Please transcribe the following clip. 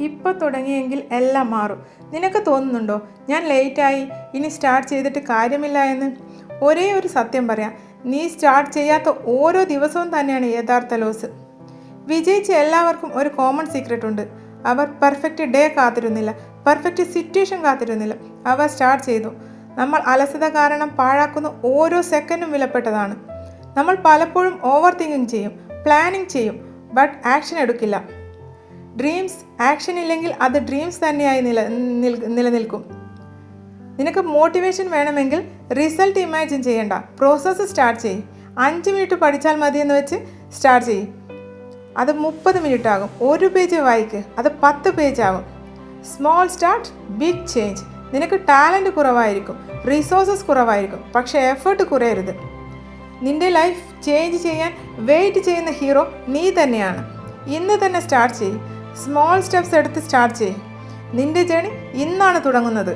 ഇപ്പോൾ തുടങ്ങിയെങ്കിൽ എല്ലാം മാറും. നിനക്ക് തോന്നുന്നുണ്ടോ? ഞാൻ ലേറ്റായി ഇനി സ്റ്റാർട്ട് ചെയ്തിട്ട് കാര്യമില്ല എന്ന്? ഒരേ ഒരു സത്യം പറയാം. നീ സ്റ്റാർട്ട് ചെയ്യാത്ത ഓരോ ദിവസവും തന്നെയാണ് യഥാർത്ഥ ലോസ് വിജയിച്ച എല്ലാവർക്കും ഒരു കോമൺ സീക്രട്ട് ഉണ്ട്. അവർ പെർഫെക്റ്റ് ഡേ കാത്തിരുന്നില്ല. പെർഫെക്റ്റ് സിറ്റുവേഷൻ കാത്തിരുന്നില്ല. അവർ സ്റ്റാർട്ട് ചെയ്തു. നമ്മൾ അലസത കാരണം പാഴാക്കുന്ന ഓരോ സെക്കൻഡും വിലപ്പെട്ടതാണ്. നമ്മൾ പലപ്പോഴും ഓവർ തിങ്കിങ് ചെയ്യും പ്ലാനിങ് ചെയ്യും ബട്ട് ആക്ഷൻ എടുക്കില്ല. ഡ്രീംസ് ആക്ഷൻ ഇല്ലെങ്കിൽ അത് ഡ്രീംസ് തന്നെയായി നില നിൽ- നിലനിൽക്കും. നിനക്ക് മോട്ടിവേഷൻ വേണമെങ്കിൽ റിസൾട്ട് ഇമാജിൻ ചെയ്യണ്ട. പ്രോസസ്സ് സ്റ്റാർട്ട് ചെയ്യും. അഞ്ച് മിനിറ്റ് പഠിച്ചാൽ മതിയെന്ന് വെച്ച് സ്റ്റാർട്ട് ചെയ്യും. അത് മുപ്പത് മിനിറ്റ് ആകും. ഒരു പേജ് വായിക്ക്. അത് പത്ത് പേജ് ആകും സ്മോൾ സ്റ്റാർട്ട് ബിഗ് ചേഞ്ച് നിനക്ക് ടാലന്റ് കുറവായിരിക്കും. റിസോഴ്സസ് കുറവായിരിക്കും. പക്ഷേ എഫേർട്ട് കുറയരുത്. നിന്റെ ലൈഫ് ചേഞ്ച് ചെയ്യാൻ വെയിറ്റ് ചെയ്യുന്ന ഹീറോ നീ തന്നെയാണ്. ഇന്ന് തന്നെ സ്റ്റാർട്ട് ചെയ്യും. സ്മോൾ സ്റ്റെപ്സ് എടുത്ത് സ്റ്റാർട്ട് ചെയ്യും. നിന്റെ ജേണി ഇന്നാണ് തുടങ്ങുന്നത്.